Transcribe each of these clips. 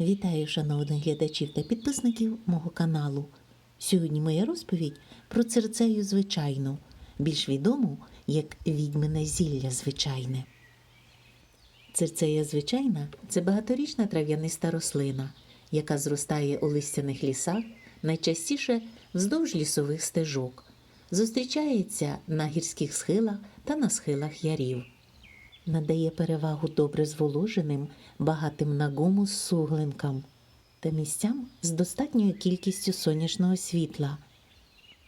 Вітаю, шановних глядачів та підписників мого каналу. Сьогодні моя розповідь про церцею звичайну, більш відому як відьмине зілля звичайне. Церцея звичайна це багаторічна трав'яниста рослина, яка зростає у листяних лісах, найчастіше вздовж лісових стежок. Зустрічається на гірських схилах та на схилах ярів. Надає перевагу добре зволоженим, багатим на гумус суглинкам та місцям з достатньою кількістю сонячного світла.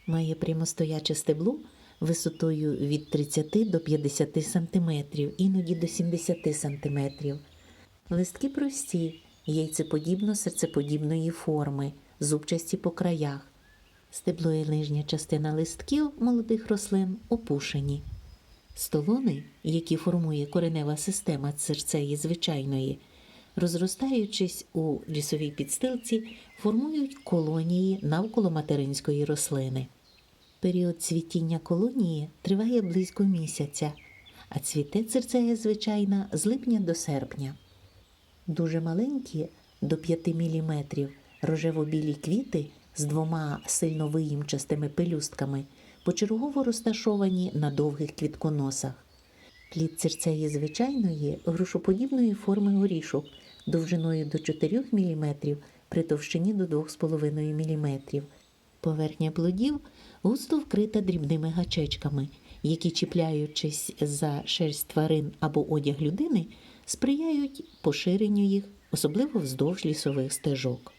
Має прямостояче стебло висотою від 30 до 50 см, іноді до 70 см. Листки прості, яйцеподібно-серцеподібної форми, зубчасті по краях. Стебло і нижня частина листків молодих рослин опушені. Столони, які формує коренева система церцеї звичайної, розростаючись у лісовій підстилці, формують колонії навколо материнської рослини. Період цвітіння колонії триває близько місяця, а цвіте церцея звичайна з липня до серпня. Дуже маленькі до 5 мм рожево-білі квіти з двома сильно виїмчастими пелюстками почергово розташовані на довгих квітконосах. Плід церцеї звичайної грушоподібної форми горішок довжиною до 4 мм при товщині до 2,5 мм. Поверхня плодів густо вкрита дрібними гачечками, які, чіпляючись за шерсть тварин або одяг людини, сприяють поширенню їх, особливо вздовж лісових стежок.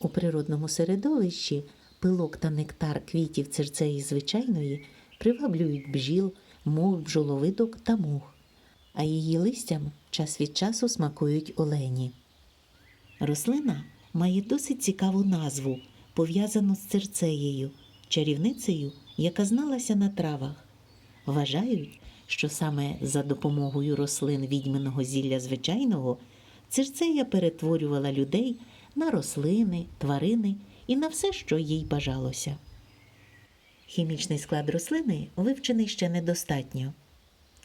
У природному середовищі пилок та нектар квітів церцеї звичайної приваблюють бджіл, мух, бджоловидок та мух, а її листям час від часу смакують олені. Рослина має досить цікаву назву, пов'язану з церцеєю, чарівницею, яка зналася на травах. Вважають, що саме за допомогою рослин відьминого зілля звичайного церцея перетворювала людей на рослини, тварини і на все, що їй бажалося. Хімічний склад рослини вивчений ще недостатньо,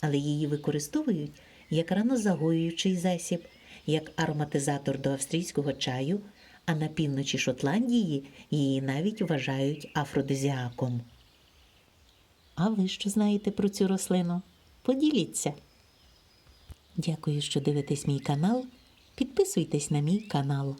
але її використовують як ранозагоюючий засіб, як ароматизатор до австрійського чаю, а на півночі Шотландії її навіть вважають афродизіаком. А ви що знаєте про цю рослину? Поділіться. Дякую, що дивитесь мій канал. Підписуйтесь на мій канал.